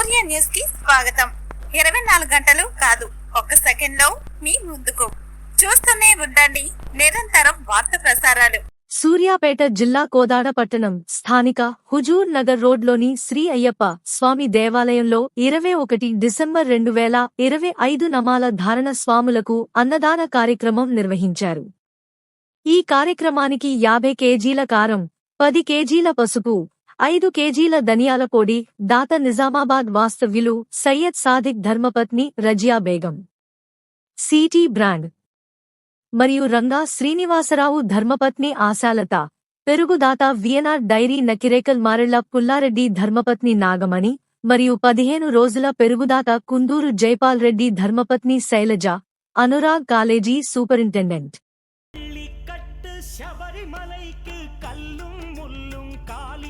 స్వాగతం. ఇరవై నాలుగు గంటలు కాదు ఒక్క సెకండ్లో మీ ముందుకు. చూస్తూనే ఉండండి నిరంతరం వార్త ప్రసారాలు. సూర్యాపేట జిల్లా కోదాడ పట్టణం స్థానిక హుజూర్ నగర్ రోడ్లోని శ్రీ అయ్యప్ప స్వామి దేవాలయంలో ఇరవై ఒకటి డిసెంబర్ రెండు వేల ఇరవై ఐదు నమాల ధారణ స్వాములకు అన్నదాన కార్యక్రమం నిర్వహించారు. ఈ కార్యక్రమానికి యాభై కేజీల కారం పది కేజీల పసుపు ఐదు కేజీల ధనియాల పొడి దాత నిజామాబాద్ వాస్తవ్యులు సయ్యద్ సాదిక్ ధర్మపత్ని రజియా బేగం. City brand. మరియు రంగా శ్రీనివాసరావు ధర్మపత్ని ఆశాలత. పెరుగుదాత వియనార్ డైరీ నకిరేకల్ మారెళ్ళ పుల్లారెడ్డి ధర్మపత్ని నాగమణి. మరియు పదిహేను రోజుల పెరుగుదాత కుందూరు జైపాల్ రెడ్డి ధర్మపత్ని శైలజ. Anurag college superintendent.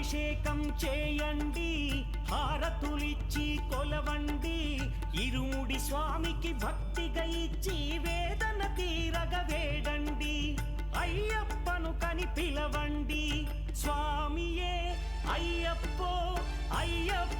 అభిషేకం చేయండి హారతులిచ్చి కొలవండి. ఇరుముడి స్వామికి భక్తిగా ఇచ్చి వేదన తీరగ వేడండి. అయ్యప్పను కని పిలవండి. స్వామియే అయ్యప్పో అయ్యప్ప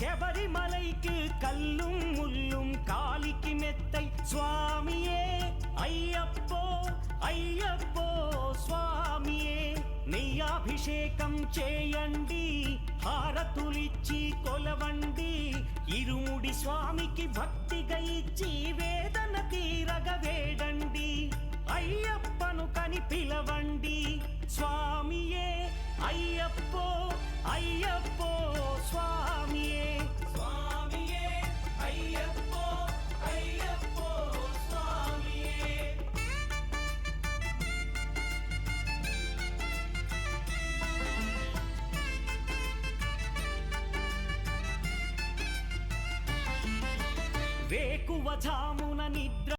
செபரிமலைக்கு கல்லும் முள்ளும் காலிக்கு மெத்தை சுவாமியே ஐயப்போ ஐயப்போ స్వామియే నెయ్యాభిషేకం చేయండి హారతులిచ్చి కొలవండి ఇరుముడి స్వామికి భక్తిగా ఇచ్చి వేదన తీరగ వేడండి అయ్యప్పను కని వేకువ వేకువజామున నిద్ర